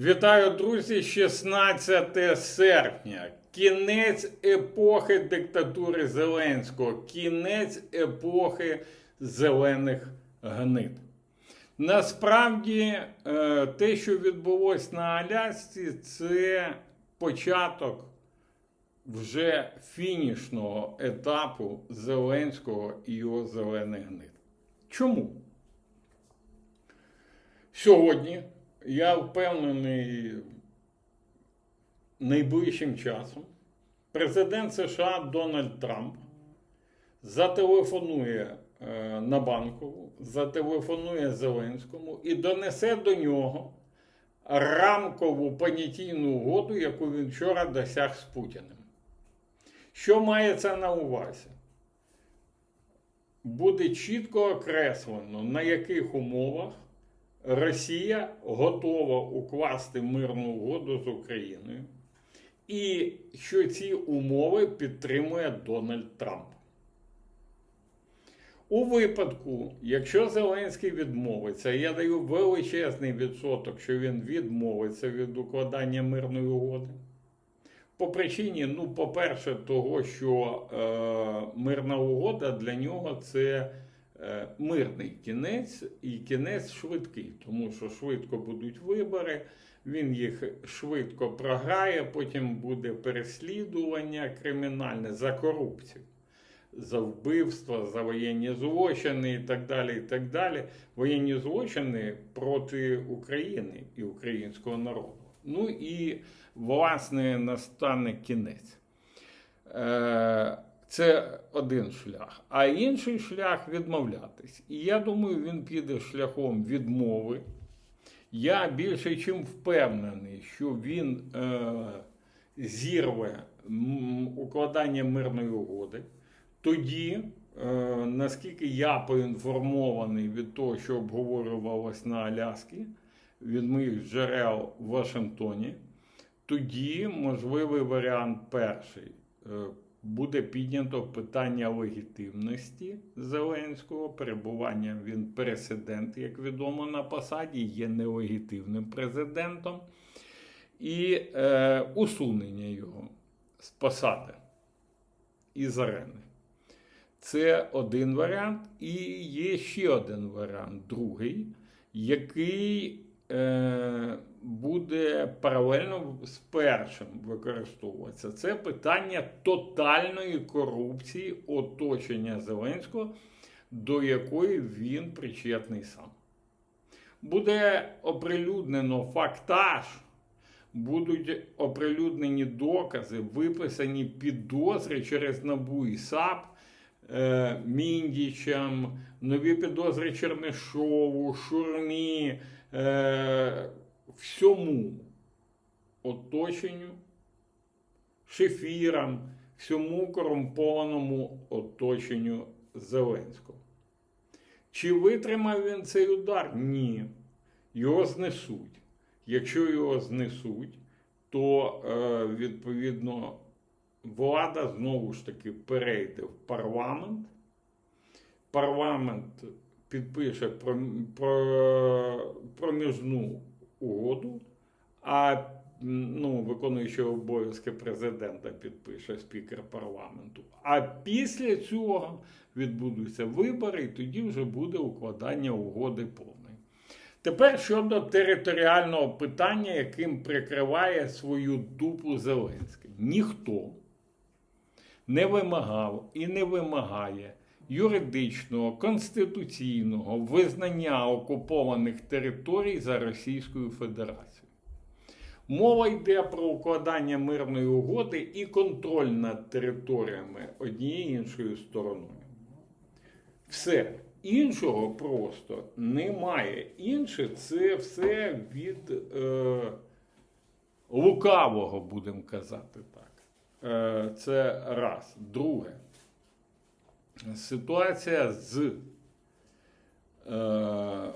Вітаю, друзі! 16 серпня. Кінець епохи диктатури Зеленського, кінець епохи зелених гнид. Насправді, е, те, що відбулось на Алясці, це початок вже фінішного етапу Зеленського і його зелених гнид. Чому? Сьогодні я впевнений найближчим часом президент США Дональд Трамп зателефонує е, на банкову, зателефонує Зеленському і донесе до нього рамкову понятійну угоду, яку він вчора досяг з Путіним. Що має це на увазі? Буде чітко окреслено, на яких умовах Росія готова укласти мирну угоду з Україною, і що ці умови підтримує Дональд Трамп. У випадку, якщо Зеленський відмовиться, я даю величезний відсоток, що він відмовиться від укладання мирної угоди. По причині, ну, по-перше, того, що е, мирна угода для нього це мирний кінець і кінець швидкий, тому що швидко будуть вибори, він їх швидко програє, потім буде переслідування кримінальне за корупцію. За вбивства, за воєнні злочини і так далі. і так далі. Воєнні злочини проти України і українського народу. Ну і власне настане кінець. Е, Це один шлях. А інший шлях відмовлятись. І я думаю, він піде шляхом відмови. Я більше чим впевнений, що він е, зірве укладання мирної угоди. Тоді, е, наскільки я поінформований від того, що обговорювалось на Аляскі, від моїх джерел в Вашингтоні, тоді можливий варіант перший. Буде піднято питання легітимності Зеленського, перебування він президент, як відомо, на посаді, є нелегітимним президентом, і е, усунення його з посади із арени. Це один варіант, і є ще один варіант, другий, який е, буде паралельно з першим використовуватися. Це питання тотальної корупції оточення Зеленського, до якої він причетний сам. Буде оприлюднено фактаж, будуть оприлюднені докази, виписані підозри через НАБУ і САП. Е, Міндічам, нові підозри Чернишову, Шурмі, е, всьому оточенню, шефірам, всьому корумпованому оточенню Зеленського. Чи витримав він цей удар? Ні. Його знесуть. Якщо його знесуть, то е, відповідно влада знову ж таки перейде в парламент. Парламент підпише про, про, проміжну угоду, а ну, виконуючий обов'язки президента підпише спікер парламенту. А після цього відбудуться вибори, і тоді вже буде укладання угоди повної. Тепер щодо територіального питання, яким прикриває свою дупу Зеленський. Ніхто не вимагав і не вимагає юридичного, конституційного визнання окупованих територій за Російською Федерацією. Мова йде про укладання мирної угоди і контроль над територіями однією іншою стороною. Все. Іншого просто немає. Інше це все від е, лукавого, будемо казати так. Е, це раз. Друге. Ситуація з е,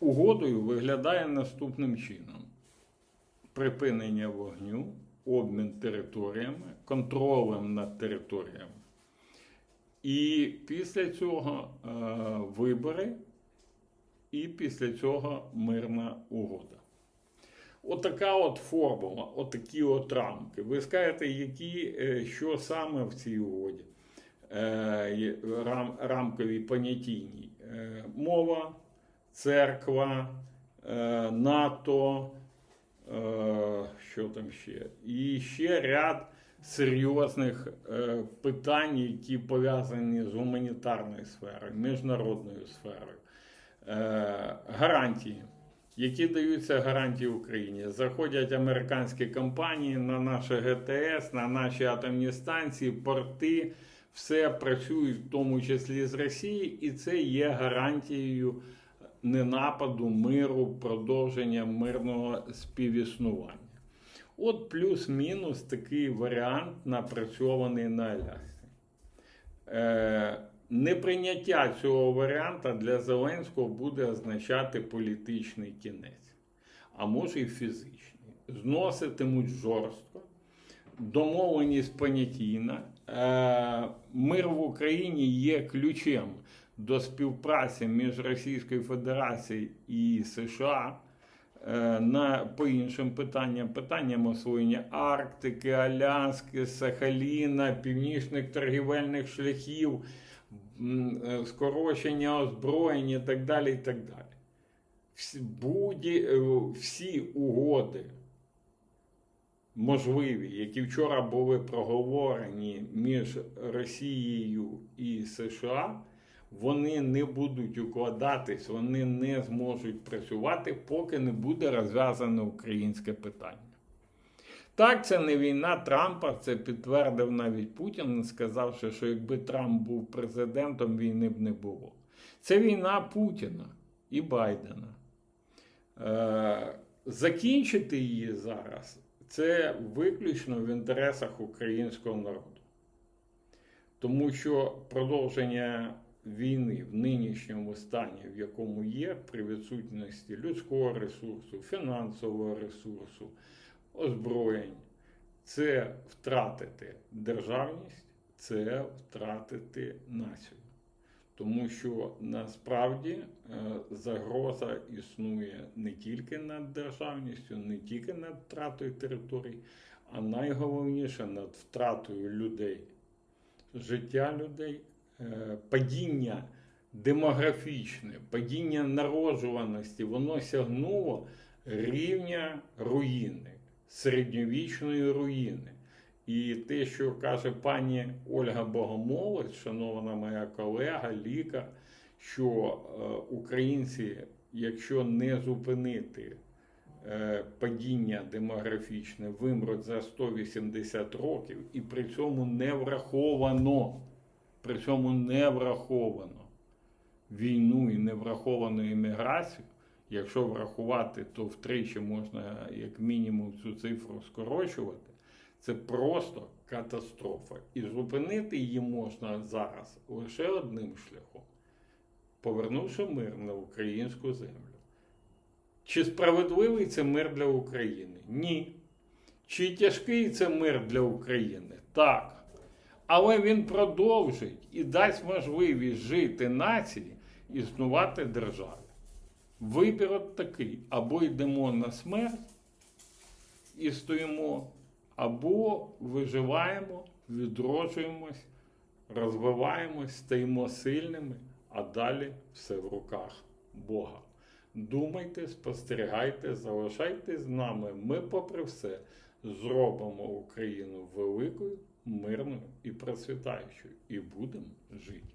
угодою виглядає наступним чином: припинення вогню, обмін територіями, контролем над територіями. І після цього е, вибори, і після цього мирна угода. Отака от формула, отакі от рамки. Ви скажете, які, е, що саме в цій угоді? Е, рам, рамкові понятійній. Е, Мова, церква, е, НАТО, що там ще? І ще ряд серйозних питань, які пов'язані з гуманітарною сферою, міжнародною сферою. Гарантії. Які даються гарантії Україні? Заходять американські компанії на наше ГТС, на наші атомні станції, порти, все працюють в тому числі з Росії, і це є гарантією ненападу, миру, продовження мирного співіснування. От плюс-мінус такий варіант напрацьований на Алясці. Е, неприйняття цього варіанта для Зеленського буде означати політичний кінець, а може і фізичний. Зноситимуть жорстко, домовленість понятійна. Е, мир в Україні є ключем до співпраці між Російською Федерацією і США. Е, На по іншим питанням, питанням освоєння Арктики, Аляски, Сахаліна, північних торгівельних шляхів, е, скорочення озброєнь і так далі. І так далі. Всі, будь, всі угоди можливі, які вчора були проговорені між Росією і США, вони не будуть укладатись, вони не зможуть працювати, поки не буде розв'язане українське питання. Так, це не війна Трампа, це підтвердив навіть Путін, сказавши, що якби Трамп був президентом, війни б не було. Це війна Путіна і Байдена. Е, закінчити її зараз це виключно в інтересах українського народу. Тому що продовження війни в нинішньому стані, в якому є, при відсутності людського ресурсу, фінансового ресурсу, озброєнь, це втратити державність, це втратити націю. Тому що насправді е, загроза існує не тільки над державністю, не тільки над втратою територій, а найголовніше над втратою людей, життя людей, е, падіння демографічне, падіння народжуваності, воно сягнуло рівня руїни, середньовічної руїни. І те, що каже пані Ольга Богомолець, шанована моя колега, лікар, що е, українці, якщо не зупинити е, падіння демографічне, вимруть за 180 років, і при цьому не враховано, при цьому не враховано війну і не враховано імміграцію. Якщо врахувати, то втричі можна як мінімум цю цифру скорочувати. Це просто катастрофа. І зупинити її можна зараз лише одним шляхом, повернувши мир на українську землю. Чи справедливий це мир для України? Ні. Чи тяжкий це мир для України? Так. Але він продовжить і дасть можливість жити нації, існувати державі. Вибір от такий: або йдемо на смерть і стоїмо або виживаємо, відроджуємось, розвиваємось, стаємо сильними, а далі все в руках Бога. Думайте, спостерігайте, залишайтесь з нами. Ми, попри все, зробимо Україну великою, мирною і процвітаючою, і будемо жити.